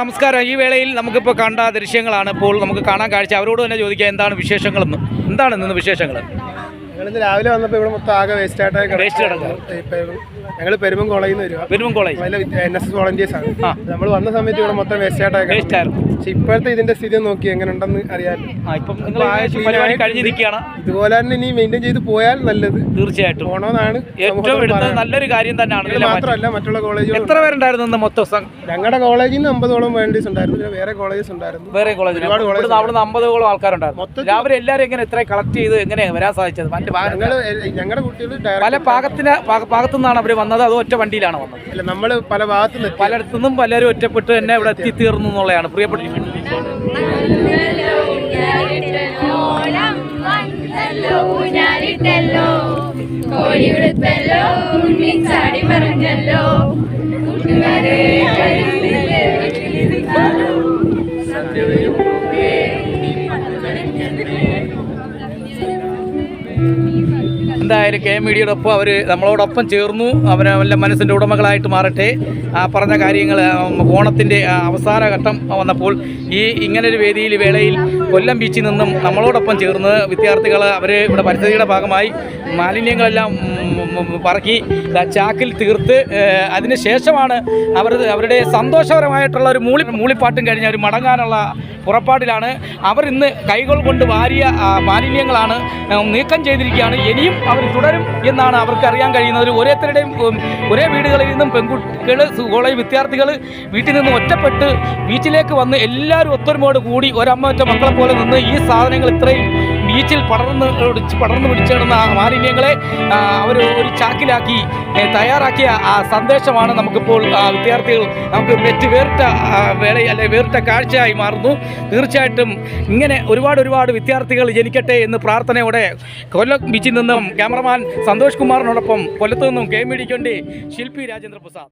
നമസ്കാരം. ഈ വേളയിൽ നമുക്കിപ്പോൾ കണ്ട ദൃശ്യങ്ങളാണ്. ഇപ്പോൾ നമുക്ക് കാണാൻ കാഴ്ച. അവരോട് തന്നെ ചോദിക്കാം എന്താണ് വിശേഷങ്ങളെന്ന്? എന്താണ് ഇന്ന് വിശേഷങ്ങൾ ഞങ്ങളിന്ന് രാവിലെ വന്നപ്പോൾ ഇവിടെ മൊത്തം ആകെ വേസ്റ്റ് ആയിട്ടൊക്കെ വേസ്റ്റ് കിടക്കുന്നു. ഞങ്ങൾ പെരുമ്പം കോളേജിൽ നിന്ന് വരുവാ Perumam college. N S S volunteers ആണ്. നമ്മൾ വന്ന സമയത്ത് ഇവിടെ മൊത്തം വേസ്റ്റ് ആയിട്ടാണ് വേസ്റ്റ് ആയിരുന്നു. പക്ഷെ ഇപ്പോഴത്തെ ഇതിന്റെ സ്ഥിതി നോക്കി എങ്ങനെ ഉണ്ടെന്ന് ഇപ്പം നിങ്ങൾ പരിപാടി കഴിഞ്ഞിരിക്കുകയാണ്. ഇതുപോലെ തന്നെ ഇനി മെയിന്റെയിൻ ചെയ്ത് പോയാൽ നല്ലത്. തീർച്ചയായിട്ടും. പോണമെന്നാണ് ഏറ്റവും എടുത്ത നല്ലൊരു കാര്യം തന്നെയാണ് ഇത് മാത്രമല്ല മറ്റുള്ള കോളേജുകൾ എത്ര പേരുണ്ടായിരുന്നു ഇന്ന് മൊത്തം സം- ഞങ്ങളുടെ കോളേജിൽ നിന്ന് അമ്പതോളം വേണ്ടീസ് ഉണ്ടായിരുന്നു. പിന്നെ വേറെ കോളേജസ് ഉണ്ടായിരുന്നു. വേറെ കോളേജിൽ ഒരുപാട് colleges ഇവിടുന്ന് അവിടുന്ന് അമ്പതോളം ആൾക്കാരുണ്ടായിരുന്നു. മൊത്തത്തിൽ- രാവിലെ എല്ലാവരും എങ്ങനെ ഇത്രയും കളക്ട് ചെയ്ത് എങ്ങനെയാണ് വരാൻ സാധിച്ചത്? ഞങ്ങൾ ഞങ്ങളുടെ കുട്ടികൾ പല ഡയറക്റ്റ് പാകത്തു ഭാഗത്തു നിന്നാണ് അവർ വന്നത്? അതോ ഒറ്റ വണ്ടിയിലാണ് വന്നത്? അല്ല നമ്മൾ പല ഭാഗത്തു നിന്ന് പലയിടത്തു നിന്നും പലരും ഒറ്റപ്പെട്ട് തന്നെ ഇവിടെ എത്തിത്തീർന്നു എന്നുള്ളതാണ്. പ്രിയപ്പെട്ടിരിക്കുന്നത് ഓണം വന്നല്ലോ ഊഞ്ഞാലിട്ടല്ലോ കോഴി വിടുത്തല്ലോ ഉണ്ണിച്ചാടി പറഞ്ഞല്ലോ കൂട്ടുകാരെ എന്തായാലും കെ മീഡിയയുടെ ഒപ്പം അവർ നമ്മളോടൊപ്പം ചേർന്നു. അവർ വല്ല മനസ്സിന്റെ ഉടമകളായിട്ട് മാറട്ടെ. ആ പറഞ്ഞ കാര്യങ്ങൾ ഓണത്തിന്റെ അവസാന ഘട്ടം വന്നപ്പോൾ ഈ ഇങ്ങനൊരു വേദിയിൽ വേളയിൽ കൊല്ലം ബീച്ചിൽ നിന്നും നമ്മളോടൊപ്പം ചേർന്ന് വിദ്യാർത്ഥികൾ അവർ ഇവിടെ പരിസ്ഥിതിയുടെ ഭാഗമായി മാലിന്യങ്ങളെല്ലാം പറക്കി ചാക്കിൽ തീർത്ത് അതിനുശേഷമാണ് അതിന് ശേഷമാണ് അവർ അവരുടെ സന്തോഷകരമായിട്ടുള്ള ഒരു മൂളി മൂളിപ്പാട്ടും കഴിഞ്ഞ് അവർ മടങ്ങാനുള്ള പുറപ്പാടിലാണ്. അവർ ഇന്ന് കൈകൾ കൊണ്ട് വാരിയ മാലിന്യങ്ങളാണ് നീക്കം ചെയ്തിരിക്കുകയാണ്. ഇനിയും അവർ തുടരും എന്നാണ് അവർക്ക് അറിയാൻ കഴിയുന്നത്. ഓരോരുത്തരുടെയും ഒരേ വീടുകളിൽ നിന്നും പെൺകുട്ടികൾ കോളേജ് വിദ്യാർത്ഥികൾ വീട്ടിൽ നിന്ന് ഒറ്റപ്പെട്ട് ബീച്ചിലേക്ക് വന്ന് എല്ലാവരും ഒത്തൊരുമയോട് കൂടി ഒരമ്മ ഒറ്റ മക്കളെ പോലെ നിന്ന് ഈ സാധനങ്ങൾ ഇത്രയും ബീച്ചിൽ പടർന്ന് പിടിച്ച് പടർന്ന് കിടന്ന ആ മാലിന്യങ്ങളെ അവർ ഒരു ചാക്കിലാക്കി തയ്യാറാക്കിയ ആ സന്ദേശമാണ് നമുക്കിപ്പോൾ വിദ്യാർത്ഥികൾ നമുക്ക് വെച്ച് വേറിട്ട വേള അല്ലെ വേറിട്ട കാഴ്ചയായി മാറുന്നു. തീർച്ചയായിട്ടും ഇങ്ങനെ ഒരുപാട് ഒരുപാട് വിദ്യാർത്ഥികൾ ജനിക്കട്ടെ എന്ന് പ്രാർത്ഥനയോടെ കൊല്ലം ബീച്ചിൽ നിന്നും ക്യാമറമാൻ സന്തോഷ് കുമാറിനോടൊപ്പം കൊല്ലത്തു നിന്നും കെ മീഡിയയ്ക്ക് ശില്പി രാജേന്ദ്ര പ്രസാദ്